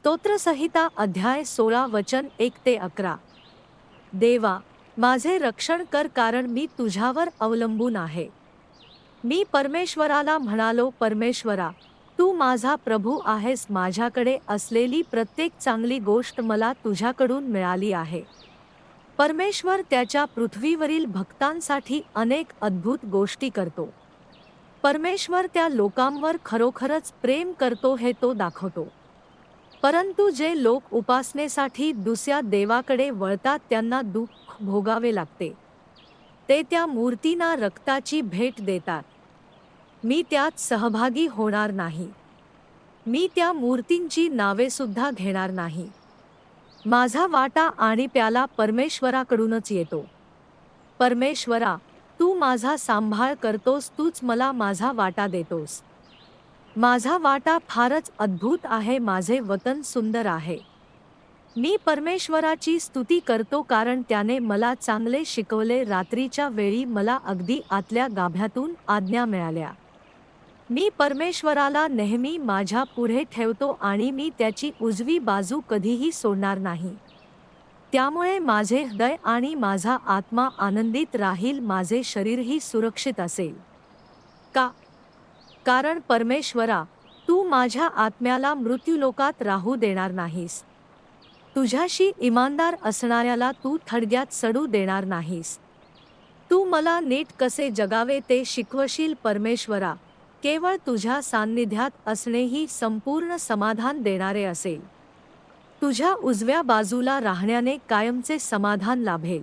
स्तोत्रसहिता अध्याय सोळा वचन एक ते अकरा. देवा माझे रक्षण कर कारण मी तुझ्यावर अवलंबून आहे. मी परमेश्वराला म्हणालो परमेश्वरा तू माझा प्रभू आहेस. माझ्याकडे असलेली प्रत्येक चांगली गोष्ट मला तुझ्याकडून मिळाली आहे. परमेश्वर त्याच्या पृथ्वीवरील भक्तांसाठी अनेक अद्भुत गोष्टी करतो. परमेश्वर त्या लोकांवर खरोखरच प्रेम करतो हे तो दाखवतो. परंतु जे लोक उपासनेसाठी दुसऱ्या देवाकडे वळतात त्यांना दुःख भोगावे लागते. ते त्या मूर्तींना रक्ताची भेट देतात. मी त्यात सहभागी होणार नाही. मी त्या मूर्तींची नावेसुद्धा घेणार नाही. माझा वाटा आणि प्याला परमेश्वराकडूनच येतो. परमेश्वरा तू माझा सांभाळ करतोस तूच मला माझा वाटा देतोस. माझा वाटा फारच अद्भुत आहे माझे वतन सुंदर आहे. मी परमेश्वराची स्तुती करतो कारण त्याने मला चांगले शिकवले रात्रीच्या वेळी मला अगदी आतल्या गाभ्यातून आज्ञा मिळाल्या. मी परमेश्वराला नेहमी माझ्या पुढे ठेवतो आणि मी त्याची उजवी बाजू कधीही सोडणार नाही. त्यामुळे माझे हृदय आणि माझा आत्मा आनंदित राहील माझे शरीरही सुरक्षित असेल. का? कारण परमेश्वरा तू माझ्या आत्म्याला मृत्यूलोकात राहू देणार नाहीस. तुझ्याशी इमानदार असणाऱ्याला तू थडग्यात सडू देणार नाहीस. तू मला नीट कसे जगावे ते शिकवशील परमेश्वरा केवळ तुझ्या सान्निध्यात असणेही संपूर्ण समाधान देणारे असेल. तुझ्या उजव्या बाजूला राहण्याने कायमचे समाधान लाभेल.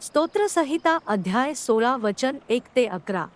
स्तोत्रसंहिता अध्याय सोळा वचन एक ते अकरा.